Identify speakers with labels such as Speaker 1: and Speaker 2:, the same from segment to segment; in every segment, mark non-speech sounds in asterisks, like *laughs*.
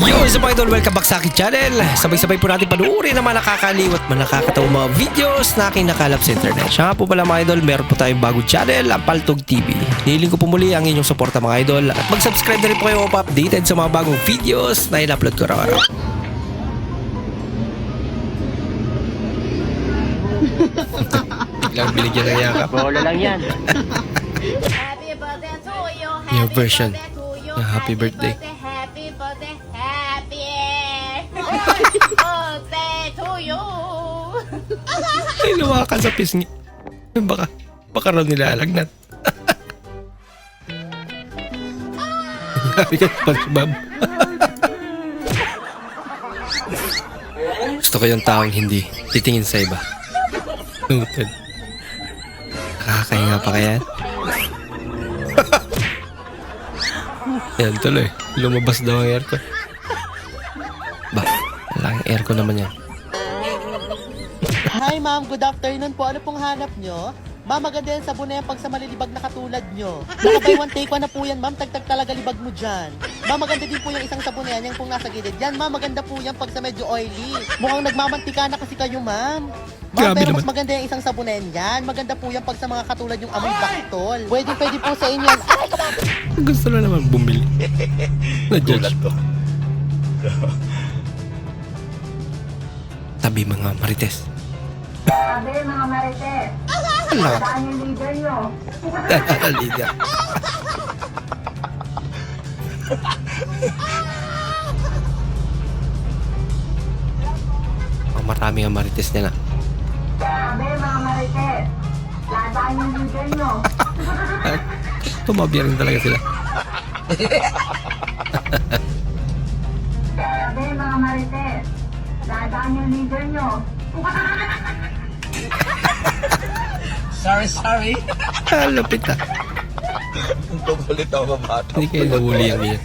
Speaker 1: Yo, sa mga idol, welcome back sa aking channel. Sabay-sabay po natin panuorin ang mga nakakaliw at mga nakakatawang mga videos na aking nakalap sa internet. Siya nga po pala mga idol, meron po tayong bagong channel, ang Paltog TV. Nihiling ko po muli ang inyong suporta mga idol at mag-subscribe na rin po kayo upang updated sa mga bagong videos na in-upload ko araw-araw. *laughs* Biglang binigyan ng yakap.
Speaker 2: Bola lang yan. *laughs*
Speaker 3: Happy birthday to you. Happy
Speaker 1: Your version.
Speaker 3: birthday to you.
Speaker 1: Yeah, happy birthday.
Speaker 3: Happy birthday. Birthday to you.
Speaker 1: Ay, luwakan sa pisngi. Baka, baka raw nilalagnat. Sabi ka pa. Gusto ko yung taong hindi titingin sa iba. Noted. Nakakahinga pa kaya? yan tuloy. Lumabas daw ang aircon. Aircon naman yan.
Speaker 2: Hi ma'am, good afternoon po. Ano pong hanap nyo? Ma'am, maganda yan sabon na yan pag sa malilibag na katulad nyo. Naka buy one take one na po yan, ma'am. Tagtag talaga libag mo dyan. Ma'am, maganda din po yung isang sabon na yan, yung pong nasa gilid. Yan, ma'am, maganda po yan pag sa medyo oily. Mukhang nagmamantika na kasi kayo, ma'am. Ma'am,
Speaker 1: Grabe
Speaker 2: pero
Speaker 1: naman.
Speaker 2: mas maganda yung isang sabon na yan. Yan, maganda po yan pag sa mga katulad yung amoy baktol. Pwede, pwede po sa inyo yan. Ay,
Speaker 1: Gusto na naman bumili. Na-judge. Tabi mga marites.
Speaker 4: Sabi mga marites,
Speaker 1: Ala,
Speaker 4: saan yung leader nyo?
Speaker 1: Alida. Oh, marami ang marites nila.
Speaker 4: Sabi mga marites, saan yung leader nyo? *laughs*
Speaker 1: Tumabya rin talaga sila.
Speaker 4: Sabi mga marites, saan yung leader nyo?
Speaker 5: Sorry, sorry.
Speaker 1: Ah, lupit ah.
Speaker 5: Kukulit ako bata.
Speaker 1: Hindi kayo nahuli ang yan.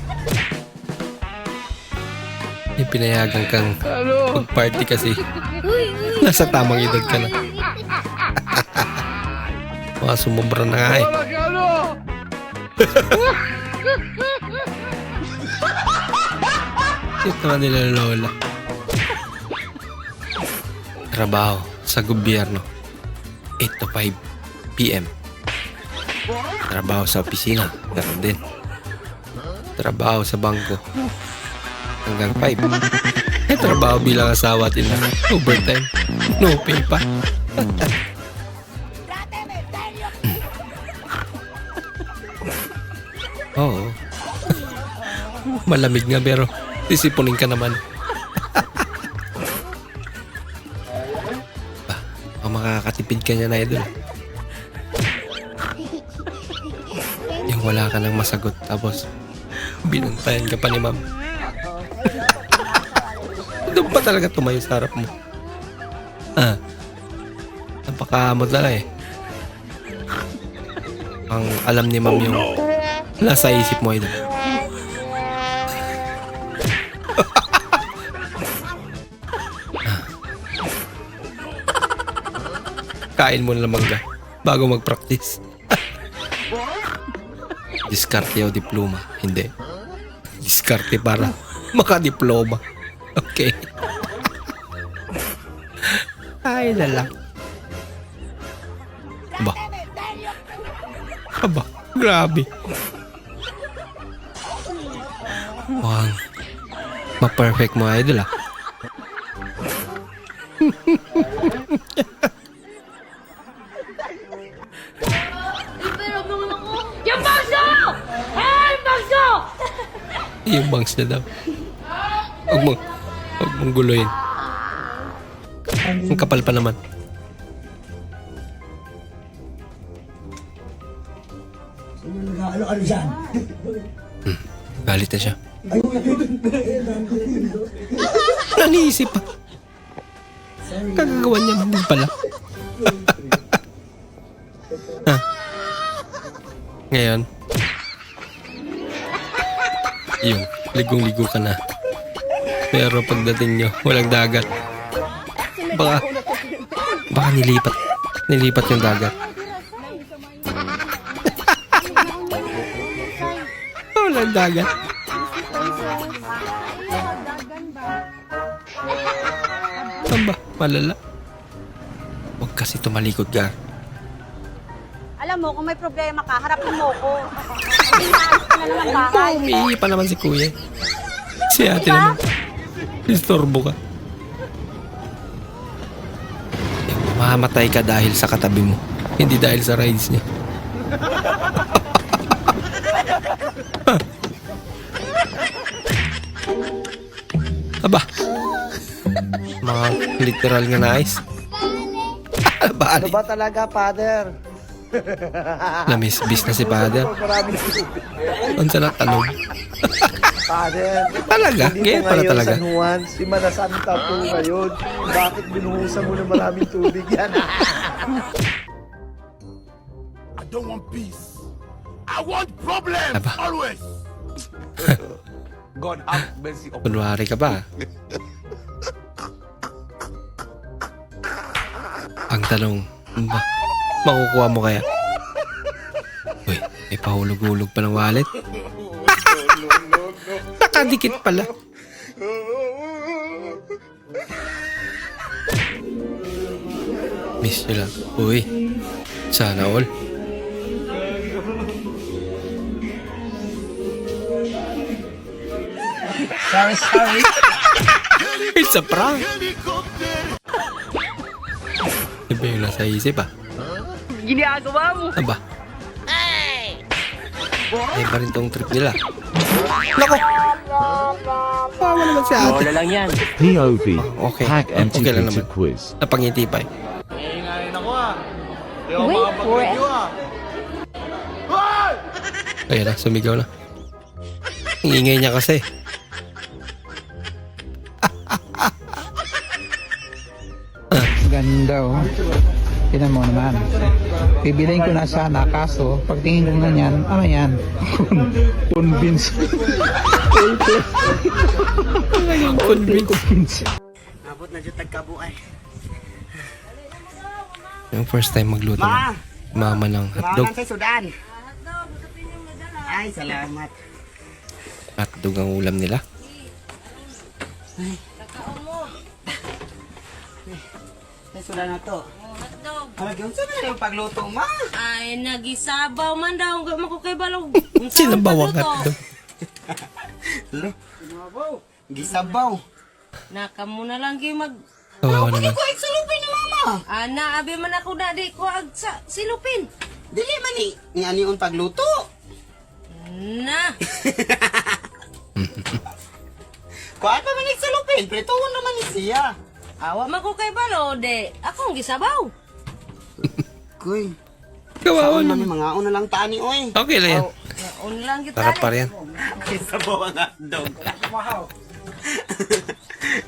Speaker 1: Yung pinayagan kang mag-party kasi nasa tamang edad ka na. Mga sumubra na nga eh. Ito naman nila lola. Trabaho sa gobyerno. 8 to 5 p.m. Trabaho sa opisina. Ganun din. Trabaho sa bangko. Hanggang 5. Eh, trabaho bilang asawa at ina. Overtime. No pay pa. *laughs* Oo. Malamig nga pero disipunin ka naman. Baka makakatipid ka niya na idol. Yung wala ka nang masagot tapos binuntayan ka pa ni ma'am. *laughs* Doon pa talaga tumayo sa harap mo. Ah. Napakamot na eh. Ang alam ni ma'am yung nasa isip mo idol. *laughs* Kain mo na mangga bago mag-practice. *laughs* Diskarte o diploma? Hindi. Diskarte para makadiploma. Okay. *laughs* Ay na lang. Ba? Aba, grabe. Mukhang ma-perfect mo idol ah. *laughs*
Speaker 3: Yung
Speaker 1: bangs na daw. Huwag mo, huwag mong guluhin. Ang kapal pa naman.
Speaker 6: Ano-ano dyan?
Speaker 1: Galit na siya. Naniisip pa. Kagagawa niya din pala. Ligong-ligo ka na. Pero pagdating nyo, walang dagat. Baka, baka nilipat, nilipat yung dagat. *laughs* walang dagat. Aba, malala. Huwag kasi tumalikod ka.
Speaker 6: Alam mo, kung may problema ka, harapin mo ko. Na.
Speaker 1: Umiihi pa naman si kuya. Si ate naman. Istorbo ka. Mamamatay ka dahil sa katabi mo. Hindi dahil sa rides niya. *laughs* Aba. Mga literal nga nais. *laughs* Aba,
Speaker 7: Ano ba talaga, father?
Speaker 1: Namisbis na si father. Ang sa tanog.
Speaker 7: father.
Speaker 1: Talaga? Ganyan pala talaga.
Speaker 7: San Juan, si Manasanta po ngayon. Bakit binuhusan mo ng maraming tubig yan?
Speaker 8: I don't want peace. I want problems
Speaker 1: Aba.
Speaker 8: always.
Speaker 5: God have mercy upon
Speaker 1: Kunwari ka ba? Ang tanong, ba, makukuha mo kaya? Uy, may pahulog-hulog pa ng wallet. Nakadikit pala. Miss nyo lang. Uy, sana all.
Speaker 5: Sorry, sorry.
Speaker 1: It's a prank! Iba yung nasa isip ah. Ginagawa mo? Aba. Ay pa rin tong trip nila. Nako! Pawa naman si ate.
Speaker 9: lang yan.
Speaker 10: POV.
Speaker 1: Okay.
Speaker 10: Hack
Speaker 1: Okay lang naman.
Speaker 10: Quiz.
Speaker 1: Napangiti pa eh.
Speaker 6: Wait for it.
Speaker 1: Ayan na, sumigaw na. Ang ingay niya kasi.
Speaker 11: Ganda oh. Tinan mo naman. Bibiliin ko na sana kaso pagtingin ko ganyan, ano yan? *laughs* Convince.
Speaker 1: Convince.
Speaker 7: Abot na dyan tagkabuay.
Speaker 1: Yung first time magluto.
Speaker 7: Ma!
Speaker 1: Mama ng hotdog.
Speaker 7: sa Sudan. Ay, salamat.
Speaker 1: Hotdog ang ulam nila.
Speaker 7: Sa Sudan na to. Ay, kung saan na pagluto, ma?
Speaker 3: Ay, nagisabaw man daw. Ang mo ko kay balog.
Speaker 1: Sinabaw ang hotdog.
Speaker 7: Gisabaw.
Speaker 3: Naka mo na lang kayo mag...
Speaker 1: Kawawa naman.
Speaker 7: Ko, iksulupin ni mama.
Speaker 3: Ana, abi man ako na di ko ag sa silupin.
Speaker 7: Dili man ni, ni ani yung pagluto.
Speaker 3: Na. *laughs*
Speaker 7: Kuha pa man iksulupin, prituhon naman ni siya.
Speaker 3: Awa man ko kay balo, de. Akong gisabaw.
Speaker 7: Kuy,
Speaker 1: Kawawa naman.
Speaker 7: ni mga una lang tani, oy.
Speaker 1: Okay lang yan.
Speaker 3: Un lang kita.
Speaker 1: Sarap pa rin. *laughs*
Speaker 7: Gisabaw ang hotdog. *laughs*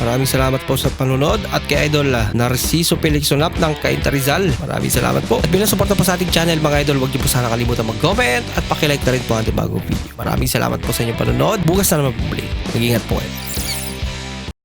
Speaker 1: maraming salamat po sa panonood at kay idol ah, Narciso Pelixonap ng Cainta Rizal. Maraming salamat po. At bilang suporta po sa ating channel mga idol, huwag niyo po sana kalimutan mag-comment at pakilike na rin po ang ating bagong video. Maraming salamat po sa inyong panonood. Bukas na naman po muli. Mag-ingat po kayo.